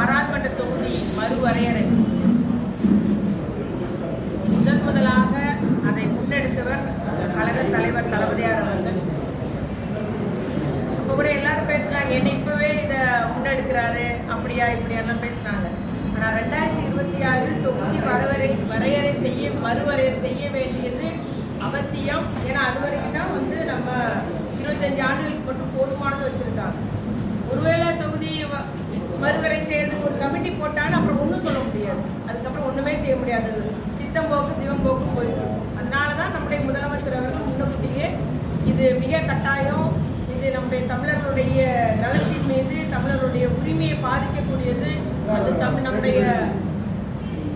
பாராளுமன்ற தொகுதி மறுவரையறை. முதன் முதலாக அதை முன்னெடுத்தவர் கழக தலைவர் தளபதியார் அவர்கள். இப்போ கூட எல்லாரும் பேசுனாங்க என்ன இப்பவே இதை முன்னெடுக்கிறாரு. அப்படியா இப்படியெல்லாம் பேசுனாங்க ஆனால் ரெண்டாயிரத்தி இருபத்தி ஆறு தொகுதி வரவரை வரையறை செய்ய மறுவரையறை செய்ய வேண்டியது அவசியம். ஏன்னா அது வரைக்கும் தான் வந்து நம்ம இருபத்தஞ்சு ஆண்டுகளுக்கு மட்டும் போதுமானது வச்சுருக்காங்க. மறுவரை செய்யறதுக்கு ஒரு கமிட்டி போட்டாலும் அப்புறம் ஒன்றும் சொல்ல முடியாது. அதுக்கப்புறம் ஒன்றுமே செய்ய முடியாது. சித்தம் போக்கு சிவம் போக்கு போயிடும் அதனால தான் நம்முடைய முதலமைச்சர் அவர்கள் முன்னக்கூட்டியே இது மிக கட்டாயம். இது நம்முடைய தமிழர்களுடைய நலத்தின் மீது தமிழர்களுடைய உரிமையை பாதிக்கக்கூடியது. அது தமிழ் நம்முடைய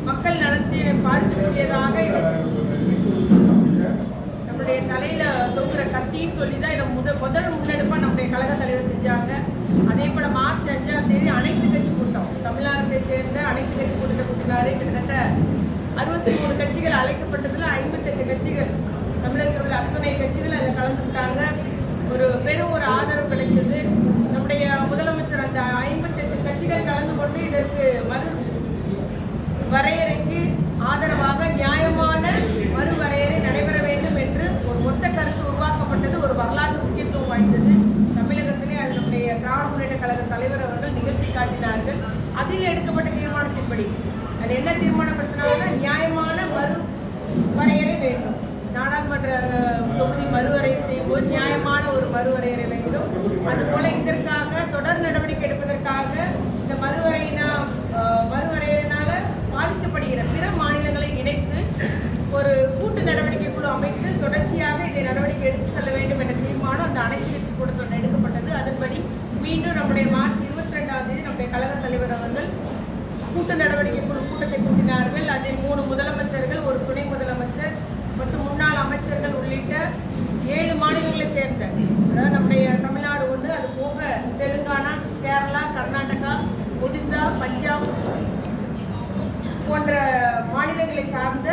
மக்கள் நலத்தை பாதிக்கக்கூடியதாக இது. நம்முடைய தலையில தொங்குற கத்தின்னு சொல்லி தான் இதை முத முதல் முன்னெடுப்பாக நம்முடைய கழக தலைவர் செஞ்சாங்க. அதே போல மார்ச் அஞ்சாம் தேதி அனைத்து கட்சி கூட்டம். தமிழ்நாட்டை சேர்ந்த அனைத்து கட்சி கூட்டத்தை கூட்டினாரு கிட்டத்தட்ட அறுபத்தி மூணு கட்சிகள் அழைக்கப்பட்டதுல ஐம்பத்தெட்டு கட்சிகள் தமிழகத்தில் உள்ள அத்தனை கட்சிகள் அதில் கலந்துக்கிட்டாங்க. ஒரு பெரும் ஒரு ஆதரவு கிடைச்சது. நம்முடைய முதலமைச்சர் அந்த ஐம்பத்தெட்டு கட்சிகள் கலந்து கொண்டு இதற்கு மறு வரையறைக்கு ஆதரவாக நியாயமான மறுவரையறை நடைபெற வேண்டும் என்று ஒரு ஒத்த கருத்து உருவாக்கப்பட்டது ஒரு வரலாற்று முக்கியத்துவம் வாய்ந்தது தமிழகத்திலே அது நம்முடைய திராவிட முன்னேற்ற கழக தலைவர் அவர்கள் நிகழ்த்தி காட்டினார்கள். அதில் எடுக்கப்பட்ட தீர்மானத்தின்படி. அது என்ன தீர்மானப்படுத்தினாங்கன்னா நியாயமான மறு வரையறை வேண்டும். நாடாளுமன்ற தொகுதி மறுவரையறை செய்யும்போது நியாயமான ஒரு மறுவரையறை வேண்டும். அதுபோல இதற்காக தொடர் நடவடிக்கை எடுப்பதற்காக இந்த மறுவரையினா அஹ், பாதிக்கப்படுகிற பிற மாநிலங்களை இணைத்து ஒரு கூட்டு நடவடிக்கை குழு அமைத்து தொடர்ச்சியாக இதை நடவடிக்கை எடுத்து செல்ல வேண்டும் என்ற தீர்மானம் அந்த அனைத்து கட்சி கூட்டத்தில் மீண்டும் நம்முடைய மார்ச் இருபத்தி ரெண்டாம் தேதி நம்முடைய கழக தலைவர் அவர்கள் கூட்டு நடவடிக்கை குழு கூட்டத்தை கூட்டினார்கள். அதில் மூணு முதலமைச்சர்கள் ஒரு துணை முதலமைச்சர் மற்றும் முன்னாள் அமைச்சர்கள் உள்ளிட்ட ஏழு மாநிலங்களை சேர்ந்த அதாவது நம்முடைய தமிழ்நாடு ஒன்று அது போக தெலுங்கானா கேரளா கர்நாடகா ஒடிசா பஞ்சாப் போன்ற மாநிலங்களை சார்ந்த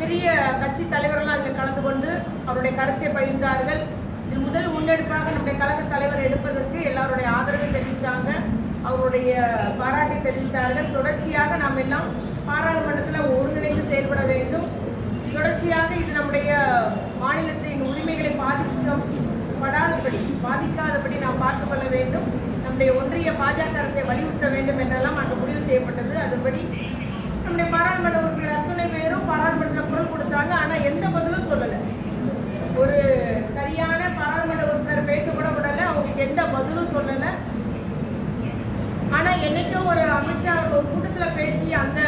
பெரிய கட்சி தலைவர்களாக அதில் கலந்து கொண்டு அவருடைய கருத்தை பகிர்ந்தார்கள். இது முதல் முன்னெடுப்பாக நம்முடைய கழக தலைவர் எடுப்பதற்கு எல்லாருடைய ஆதரவை தெரிவித்தாங்க அவருடைய பாராட்டை தெரிவித்தார்கள். தொடர்ச்சியாக நாம் எல்லாம் பாராளுமன்றத்தில் ஒருங்கிணைந்து செயல்பட வேண்டும். தொடர்ச்சியாக இது நம்முடைய மாநிலத்தின் உரிமைகளை பாதிக்கப்படாதபடி பாதிக்காதபடி நாம் பார்த்து கொள்ள வேண்டும். நம்முடைய ஒன்றிய பாஜக அரசை வலியுறுத்த வேண்டும் என்றெல்லாம் அங்கு முடிவு செய்யப்பட்டது. அதுபடி நம்முடைய பாராளுமன்ற உறுப்பினர் அத்துணை பேரும் பாராளுமன்றத்தில் குரல் கொடுத்தாங்க. ஆனால் எந்த பதிலும் சொல்லலை. ஒரு சரியான பாராளுமன்ற உறுப்பினர் பேச கூட விடலை அவங்களுக்கு எந்த பதிலும் சொல்லலை. ஆனால் என்னைக்கோ ஒரு அமித்ஷா ஒரு கூட்டத்தில் பேசி அந்த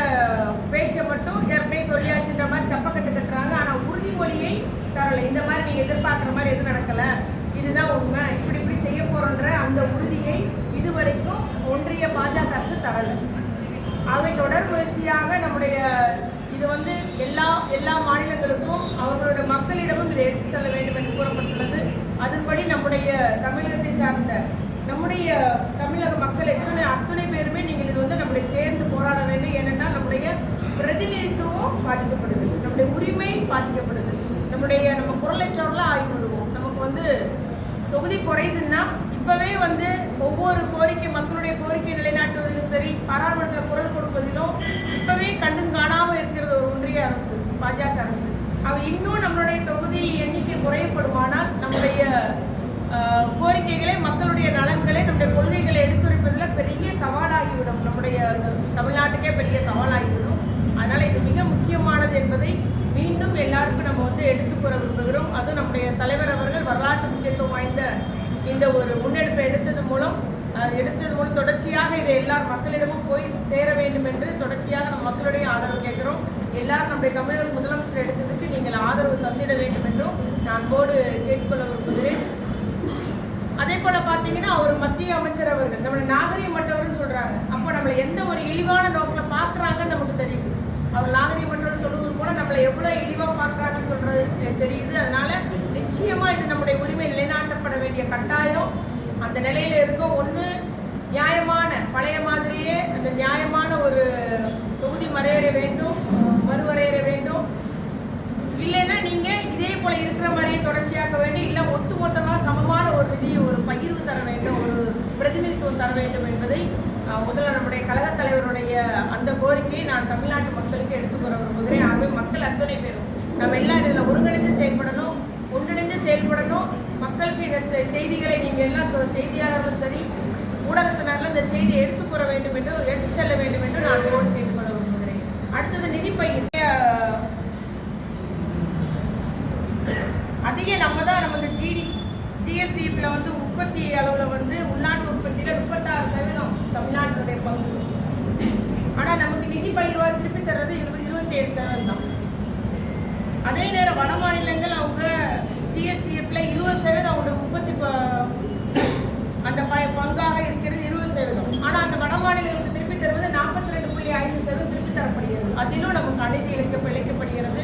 பேச்சை மட்டும் ஏற்கனவே சொல்லியாச்சுன்ற மாதிரி சப்பக்கட்டு கட்டுறாங்க. ஆனால் உறுதிமொழியை தரலை. இந்த மாதிரி நீங்கள் எதிர்பார்க்குற மாதிரி எதுவும் நடக்கலை. இதுதான் உண்மை. இப்படி இப்படி செய்ய போகிறோன்ற அந்த உறுதியை இதுவரைக்கும் ஒன்றிய பாஜக அரசு தரலை. அவை தொடர் முயற்சியாக நம்முடைய இது வந்து எல்லா எல்லா மாநிலங்களுக்கும் அவர்களுடைய மக்களிடமும் இதை எடுத்து செல்ல வேண்டும் என்று கூறப்பட்டுள்ளது. அதன்படி நம்முடைய தமிழகத்தை சார்ந்த நம்முடைய தமிழக மக்கள் எத்தனை அத்தனை பேருமே நீங்கள் இது வந்து நம்முடைய சேர்ந்து போராட வேண்டும் ஏனென்றால் நம்முடைய பிரதிநிதித்துவம் பாதிக்கப்படுது. நம்முடைய உரிமை பாதிக்கப்படுது. நம்முடைய நம்ம குரலற்றவர்களாக ஆகிவிடுவோம். நமக்கு வந்து தொகுதி குறையுதுன்னா இப்போவே வந்து ஒவ்வொரு கோரிக்கை மக்களுடைய கோரிக்கை நிலைநாட்டுவதிலும் சரி பாராளுமன்றத்தில் குரல் கொடுப்பதிலும் இப்போவே கண்டும் காணாமல் இருக்கிறது ஒரு ஒன்றிய அரசு பாஜக அரசு. அவ இன்னும் நம்மளுடைய தொகுதி எண்ணிக்கை குறையப்படுமானால் நம்முடைய கோரிக்கைகளை மக்களுடைய நலன்களை நம்முடைய கொள்கைகளை எடுத்துரைப்பதில் பெரிய சவாலாகிவிடும். நம்முடைய தமிழ்நாட்டுக்கே பெரிய சவாலாகிவிடும். அதனால் இது மிக முக்கியமானது என்பதை மீண்டும் எல்லாருக்கும் நம்ம வந்து எடுத்துக்கூற விரும்புகிறோம். அதுவும் நம்முடைய தலைவர் அவர்கள் வரலாற்று முக்கியத்துவம் வாய்ந்த இந்த ஒரு முன்னெடுப்பை எடுத்தது மூலம் எடுத்தது மூலம் தொடர்ச்சியாக இதை எல்லார் மக்களிடமும் போய் சேர வேண்டும் என்று தொடர்ச்சியாக நம்ம மக்களுடைய ஆதரவு கேட்கிறோம். எல்லாரும் நம்முடைய தமிழக முதலமைச்சர் எடுத்ததுக்கு நீங்கள் ஆதரவு தந்திட வேண்டும் என்றும் நான் அன்போடு கேட்டுக்கொள்ள விரும்புகிறேன். அதே போல பாத்தீங்கன்னா அவர் மத்திய அமைச்சர் அவர்கள் நம்மளை நாகரிகமற்றவர்னு சொல்றாங்க. அப்போ நம்மளை எந்த ஒரு இழிவான நோக்கில பாக்குறாங்கன்னு நமக்கு தெரியுது. அவர் நாகரிகமற்றவர் சொல்லுவது போல நம்மளை எவ்வளவு இழிவா பாக்குறாங்கன்னு சொல்றது தெரியுது. அதனால நிச்சயமா இது நம்முடைய உரிமை நிலைநாட்டப்பட வேண்டிய கட்டாயம். அந்த நிலையில இருக்க ஒண்ணு நியாயமான பழைய மாதிரியே அந்த நியாயமான ஒரு தொகுதி மறையற வேண்டும் மறுவரையற வேண்டும். இல்லைன்னா நீங்க போல இருக்கிற மாதிரியே தொடர்ச்சியாக்க வேண்டும் இல்ல ஒட்டுமொத்தமா சமமான ஒரு நிதியை ஒரு பகிர்வு தர வேண்டும் ஒரு பிரதிநிதித்துவம் தர வேண்டும் என்பதை முதல்வர் நம்முடைய கழகத் தலைவருடைய அந்த கோரிக்கையை நான் தமிழ்நாட்டு மக்களுக்கு எடுத்துக்கொள்ள கூற விரும்புகிறேன். ஆகவே மக்கள் அத்தனை பேரும் நம்ம எல்லாம் இதில் ஒருங்கிணைந்து செயல்படணும் ஒன்றிணைந்து செயல்படணும். மக்களுக்கு இந்த செய்திகளை நீங்கள் எல்லாம் செய்தியாளர்களும் சரி ஊடகத்தினரில் இந்த செய்தியை எடுத்துக் வேண்டும் என்று எடுத்து செல்ல வேண்டும் என்று நான் கோரிக்கை கேட்டுக்கொள்ள விரும்புகிறேன். அடுத்தது நிதி பயிர் அதிக நம்ம தான் நம்ம இந்த ஜிடி ஜிஎஸ்டிஎஃப்ல வந்து உற்பத்தி அளவில் வந்து உள்நாட்டு உற்பத்தியில் முப்பத்தாறு சதவீதம் தமிழ்நாட்டினுடைய பங்கு. ஆனால் நமக்கு நிதி பயிர்வாக திருப்பி தர்றது இருபது இருபத்தேழு சதவீதம் தான் அதே நேரம் வட மாநிலங்கள் அவங்க ஜிஎஸ்டிஎஃப்ல இருபது சதவீதம் அவங்களோட உற்பத்தி ப- அந்த ப பங்காக இருக்கிறது இருபது சதவீதம். ஆனால் அந்த வட மாநிலங்களுக்கு திருப்பி தருவது நாற்பத்தி ரெண்டு புள்ளி ஐந்து சதவீதம் திருப்பி தரப்படுகிறது. அதிலும் நமக்கு அநீதி இழைக்க இழைக்கப்படுகிறது.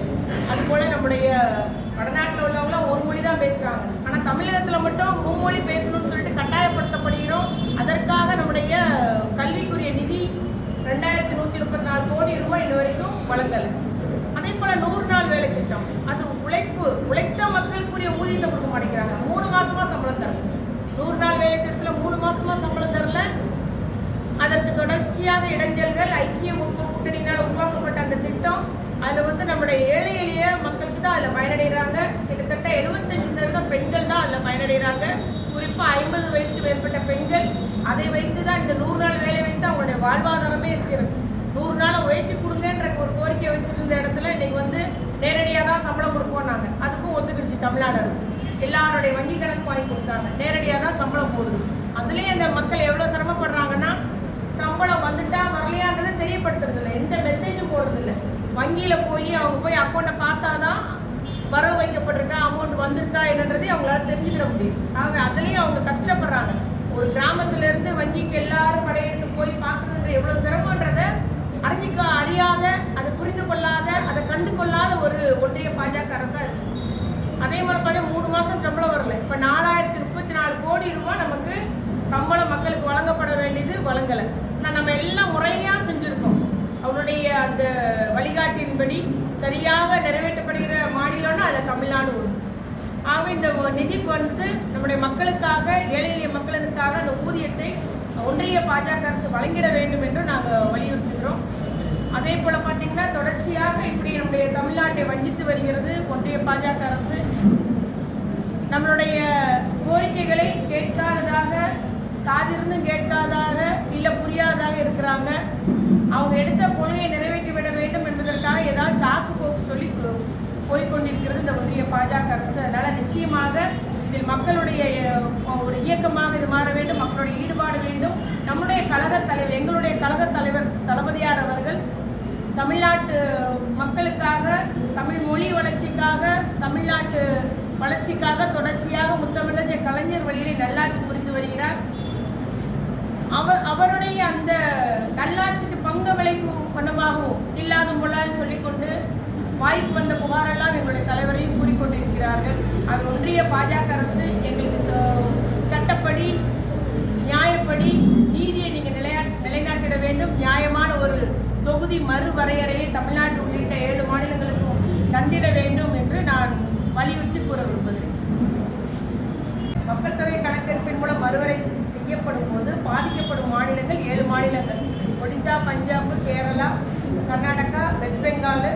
அதுபோல் நம்முடைய வடநாட்டில் உள்ளவங்களாம் ஒரு மொழி தான் பேசுகிறாங்க ஆனால் தமிழகத்தில் மட்டும் மும்மொழி பேசணும்னு சொல்லிட்டு கட்டாயப்படுத்தப்படுகிறோம். அதற்காக நம்முடைய கல்விக்குரிய நிதி ரெண்டாயிரத்தி நூற்றி முப்பத்தி நாலு கோடி ரூபாய் இது வரைக்கும் வழங்கலை. அதே போல் நூறு நாள் வேலை திட்டம். அது உழைப்பு உழைத்த மக்களுக்குரிய ஊதியத்தை கொடுக்க மாட்டேங்கிறாங்க. மூணு மாதமாக சம்பளம் தரல. நூறு நாள் வேலை திட்டத்தில் மூணு மாதமாக சம்பளம் தரல. அதற்கு தொடர்ச்சியாக இடைஞ்சல்கள் ஐக்கிய கூட்டணியினால் உருவாக்கப்பட்ட அந்த திட்டம் அதில் வந்து நம்முடைய ஏழை எளிய மக்களுக்கு தான் அதில் பயனடைகிறாங்க. எழுபத்தஞ்சு சதவீதம் பெண்கள் தான் அதில் பயனடைகிறாங்க. குறிப்பாக ஐம்பது வயதுக்கு மேற்பட்ட பெண்கள் அதை வைத்து தான் இந்த நூறு நாள் வேலை வைத்து அவங்களுடைய வாழ்வாதாரமே இருக்கிறது. நூறு நாளை உயர்த்தி கொடுங்கன்ற ஒரு கோரிக்கை வச்சிருந்த இடத்துல இன்னைக்கு வந்து நேரடியாக தான் சம்பளம் கொடுப்போம்னாங்க. அதுக்கும் ஒத்துக்கிடுச்சு தமிழ்நாடு அரசு. எல்லாருடைய வங்கி கணக்கு வாங்கி கொடுத்தாங்க. நேரடியாக தான் சம்பளம் போடுது அதுலேயும் அந்த மக்கள் எவ்வளோ சிரமப்படுறாங்கன்னா சம்பளம் வந்துட்டா வரலையான்றது தெரியப்படுத்துறது இல்லை. எந்த மெசேஜும் போடுறது இல்லை. வங்கியில் போய் அவங்க போய் அக்கௌண்ட்டை பார்த்தா தான் வரவு வைக்கப்பட்டிருக்கா? அமௌண்ட் வந்திருக்கா என்னன்றதே அவங்களால தெரிஞ்சுக்கிட முடியும். அவங்க அதுலேயும் அவங்க கஷ்டப்படுறாங்க. ஒரு கிராமத்துல இருந்து வங்கிக்கு எல்லாரும் படையெடுத்து போய் பார்க்கறது எவ்வளவு சிரமன்றத அறிஞ்சிக்க அறியாத அதை புரிந்து கொள்ளாத அதை கண்டு கொள்ளாத ஒரு ஒன்றிய பாஜக அரசா இருக்கு. அதே மாதிரி பார்த்தா மூணு மாசம் சம்பளம் வரல. இப்ப நாலாயிரத்தி முப்பத்தி நாலு கோடி ரூபாய் நமக்கு சம்பளம் மக்களுக்கு வழங்கப்பட வேண்டியது வழங்கலை. ஆனால் நம்ம எல்லாம் முறையா செஞ்சிருக்கோம். அவருடைய அந்த வழிகாட்டின்படி சரியாக நிறைவேற்றப்படுகிற மாநிலம்னா அதில் தமிழ்நாடு வரும் ஆக இந்த நிதி வந்து நம்முடைய மக்களுக்காக ஏழை எளிய மக்களுக்காக அந்த ஊதியத்தை ஒன்றிய பாஜக அரசு வழங்கிட வேண்டும் என்று நாங்கள் வலியுறுத்துகிறோம். அதே போல பார்த்தீங்கன்னா தொடர்ச்சியாக இப்படி நம்முடைய தமிழ்நாட்டை வஞ்சித்து வருகிறது ஒன்றிய பாஜக அரசு. நம்மளுடைய கோரிக்கைகளை கேட்காததாக காதிருந்தும் கேட்காதாக இல்லை புரியாததாக இருக்கிறாங்க. அவங்க எடுத்த கொள்கையை நிறைவேற்றி விட வேண்டும் என்பதற்காக ஏதாவது சாக்கு போக்கு சொல்லி போய்கொண்டிருக்கிறது இந்த ஒன்றிய பாஜக அரசு. அதனால் நிச்சயமாக இதில் மக்களுடைய ஒரு இயக்கமாக இது மாற வேண்டும். மக்களுடைய ஈடுபாடு வேண்டும். நம்முடைய கழக தலைவர் எங்களுடைய கழக தலைவர் தளபதியார் அவர்கள் தமிழ்நாட்டு மக்களுக்காக தமிழ் மொழி வளர்ச்சிக்காக தமிழ்நாட்டு வளர்ச்சிக்காக தொடர்ச்சியாக முத்தமிழர் கலைஞர் வழியிலே நல்லாட்சி புரிந்து வருகிறார். அவர் அவருடைய அந்த நல்லாட்சிக்கு பங்கு விளைக்கும் வண்ணமாகவும் இல்லாத முள்ளால் சொல்லிக்கொண்டு வாய்ப்பு வந்த புகாரெல்லாம் எங்களுடைய தலைவரையும் கூறிக்கொண்டிருக்கிறார்கள். அது ஒன்றிய பாஜக அரசு எங்களுக்கு சட்டப்படி நியாயப்படி நீதியை நீங்கள் நிலையா நிலைநாட்டிட வேண்டும். நியாயமான ஒரு தொகுதி மறுவரையறையை தமிழ்நாடு உள்ளிட்ட ஏழு மாநிலங்களுக்கும் தந்திட வேண்டும் என்று நான் வலியுறுத்தி கூற விரும்புகிறேன் மக்கள் தொகை கணக்கெடுப்பின் மூலம் மறுவரை செய்யப்படும் போது பாதிக்கப்படும் மாநிலங்கள் ஏழு மாநிலங்கள். ஒடிசா பஞ்சாப் கேரளா கர்நாடகா வெஸ்ட் பெங்கால்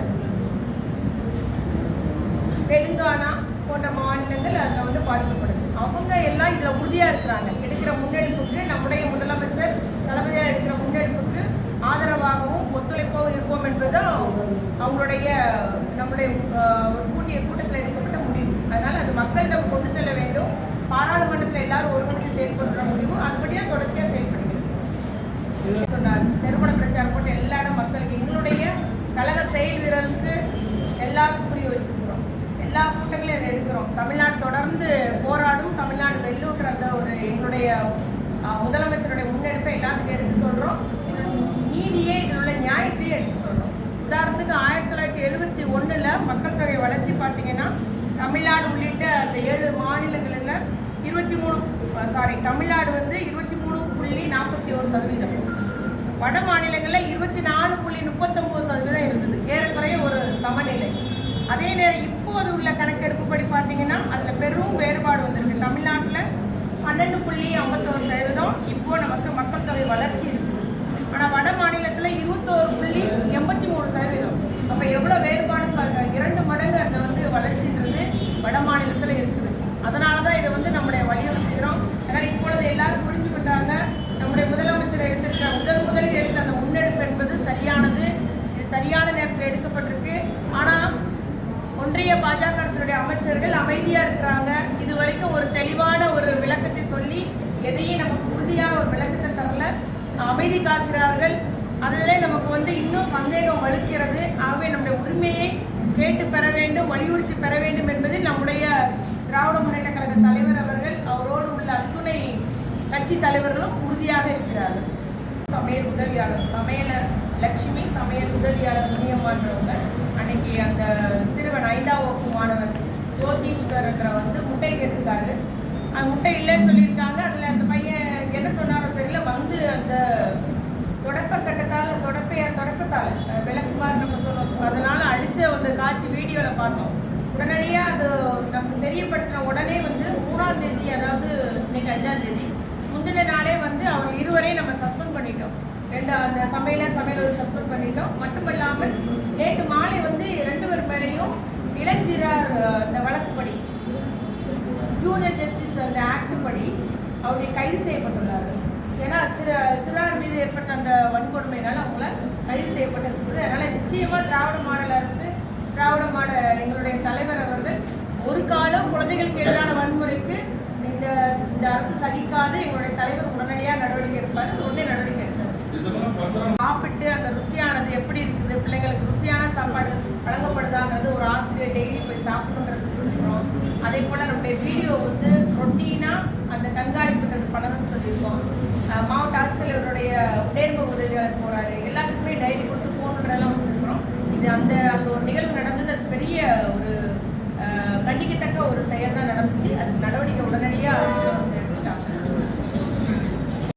தெலுங்கானா போன்ற மாநிலங்கள் அதில் வந்து பாதிக்கப்படுது. அவங்க எல்லாம் இதில் உறுதியாக இருக்கிறாங்க. எடுக்கிற முன்னெடுப்புக்கு நம்முடைய முதலமைச்சர் தளபதியாக எடுக்கிற முன்னெடுப்புக்கு ஆதரவாகவும் ஒத்துழைப்பாகவும் இருப்போம் என்பதுதான் அவங்களுடைய நம்முடைய ஒரு கூட்டிய கூட்டத்தில் எடுக்கப்பட்ட முடிவு. அதனால் அது மக்களிடம் கொண்டு செல்ல வேண்டும். பாராளுமன்றத்தில் எல்லாரும் ஒருங்கிணைந்து செயல்படுற முடிவு. அதுபடியாக தொடர்ச்சியாக செயல்படுகிறது. சொன்னார் நிறுவன பிரச்சாரம் போட்டு எல்லா இடம் மக்களுக்கு எங்களுடைய கழக செயல் வீரருக்கு எல்லாருக்கும் புரிய வச்சு எல்லா கூட்டங்களையும் அதை எடுக்கிறோம். தமிழ்நாடு தொடர்ந்து போராடும். தமிழ்நாடு வெல்லூன்ற அந்த ஒரு எங்களுடைய முதலமைச்சருடைய முன்னெடுப்பை எல்லாத்துக்கும் எடுத்து சொல்கிறோம் நீதியே இதில் உள்ள நியாயத்தையும் எடுத்து சொல்கிறோம் உதாரணத்துக்கு ஆயிரத்தி தொள்ளாயிரத்தி எழுபத்தி ஒன்றில் மக்கள் தொகை வளர்ச்சி பார்த்தீங்கன்னா தமிழ்நாடு உள்ளிட்ட அந்த ஏழு மாநிலங்களில் இருபத்தி மூணு சாரி தமிழ்நாடு வந்து இருபத்தி மூணு புள்ளி நாற்பத்தி ஒரு சதவீதம். வட மாநிலங்களில் இருபத்தி நாலு புள்ளி முப்பத்தொம்போது சதவீதம் இருந்தது. ஏறக்குறைய ஒரு சமநிலை. அதே நேரம் இப்போது உள்ள கணக்கெடுப்புப்படி பார்த்தீங்கன்னா அதில் பெரும் வேறுபாடு வந்திருக்கு. தமிழ்நாட்டில் பன்னெண்டு புள்ளி ஐம்பத்தோரு சதவீதம் இப்போது நமக்கு மக்கள் தொகை வளர்ச்சி இருக்குது ஆனால் வட மாநிலத்தில் இருபத்தோரு புள்ளி எண்பத்தி மூணு சதவீதம். அப்போ எவ்வளோ வேறுபாடு பாருங்க. இரண்டு மடங்கு அந்த வந்து வளர்ச்சின்றது வட மாநிலத்தில் இருக்குது. அதனால தான் இதை வந்து நம்முடைய வலியுறுத்துகிறோம். அதனால் இப்பொழுது எல்லாரும் புரிஞ்சுக்கிட்டாங்க நம்முடைய முதலமைச்சர் எடுத்திருக்க முதல் முதலில் எடுத்த அந்த முன்னெடுப்பு என்பது சரியானது. இது சரியான நேரத்தில் எடுக்கப்பட்டிருக்கு. ஆனால் ஒன்றிய பாஜக அரசுடைய அமைச்சர்கள் அமைதியா இருக்கிறாங்க. இது வரைக்கும் ஒரு தெளிவான ஒரு விளக்கத்தை சொல்லி எதையும் நமக்கு உறுதியான ஒரு விளக்கத்தை தரல. அமைதி காக்கிறார்கள். அதில் நமக்கு வந்து இன்னும் சந்தேகம் வலுக்கிறது. ஆகவே நம்முடைய உரிமையை கேட்டு பெற வேண்டும் வலியுறுத்தி பெற வேண்டும் என்பதில் நம்முடைய திராவிட முன்னேற்ற கழக தலைவர் அவர்கள் அவரோடு உள்ள அத்துணை கட்சி தலைவர்களும் உறுதியாக இருக்கிறார்கள். சமையல் உதவியாளர் சமையலர் லட்சுமி சமையல் உதவியாளர் முனியம்மான்றவங்க. அன்னைக்கு அந்த சிறுவன் ஐந்தாம் வகுப்பு மாணவன் ஜோதீஸ்வரன்ற வந்து முட்டை கேட்டிருக்காரு. அந்த முட்டை இல்லைன்னு சொல்லியிருக்காங்க. அதில் அந்த பையன் என்ன சொன்னாரோ தெரியல. வந்து அந்த தொடப்ப கட்டத்தால் தொடப்பையா தொடப்பத்தால் விளக்குமாறு நம்ம சொன்னோம். அதனால் அடித்த அந்த காட்சி வீடியோவில் பார்த்தோம். உடனடியாக அது நமக்கு தெரியப்படுத்தின உடனே வந்து மூணாம் தேதி அதாவது இன்னைக்கு அஞ்சாம் தேதி முந்தின நாளே வந்து அவங்க இருவரையும் நம்ம சஸ்பெண்ட் பண்ணிட்டோம். ரெண்டு அந்த சமையல சமையல் சஸ்பெண்ட் பண்ணிட்டோம். மட்டுமல்லாமல் நேற்று மாலை வந்து ரெண்டு பேர் மேலேயும் இளஞ்சிறார் அந்த இந்த வழக்குப்படி ஜூனியர் ஜஸ்டிஸ் அந்த ஆக்ட் படி அவருடைய கைது செய்யப்பட்டுள்ளார். ஏன்னா சிற சிறார் மீது ஏற்பட்ட அந்த வன்கொடுமையினால் அவங்கள கைது செய்யப்பட்டிருக்குது. அதனால் நிச்சயமாக திராவிட மாடல் அரசு திராவிட மாடல் எங்களுடைய தலைவர் அவர்கள் ஒரு காலம் குழந்தைகளுக்கு எதிரான வன்முறைக்கு இந்த இந்த அரசு சகிக்காது. எங்களுடைய தலைவர் உடனடியாக நடவடிக்கை எடுப்பார். உடனே நடவடிக்கை சாப்பிட்டு அந்த ருசியானது எப்படி இருக்குது? பிள்ளைங்களுக்கு ருசியான சாப்பாடு வழங்கப்படுதாங்கிறது ஒரு ஆசிரியர் டெய்லி போய் சாப்பிடணுங்கிறது சொல்லியிருக்கோம் அதே போல் நம்முடைய வீடியோ வந்து ரொட்டீனாக அந்த கண்காணிப்புன்றது பண்ணணும்னு சொல்லியிருக்கோம். மாவட்ட ஆசிரியர்களுடைய தேர்வு உதவியாளர் போகிறாரு எல்லா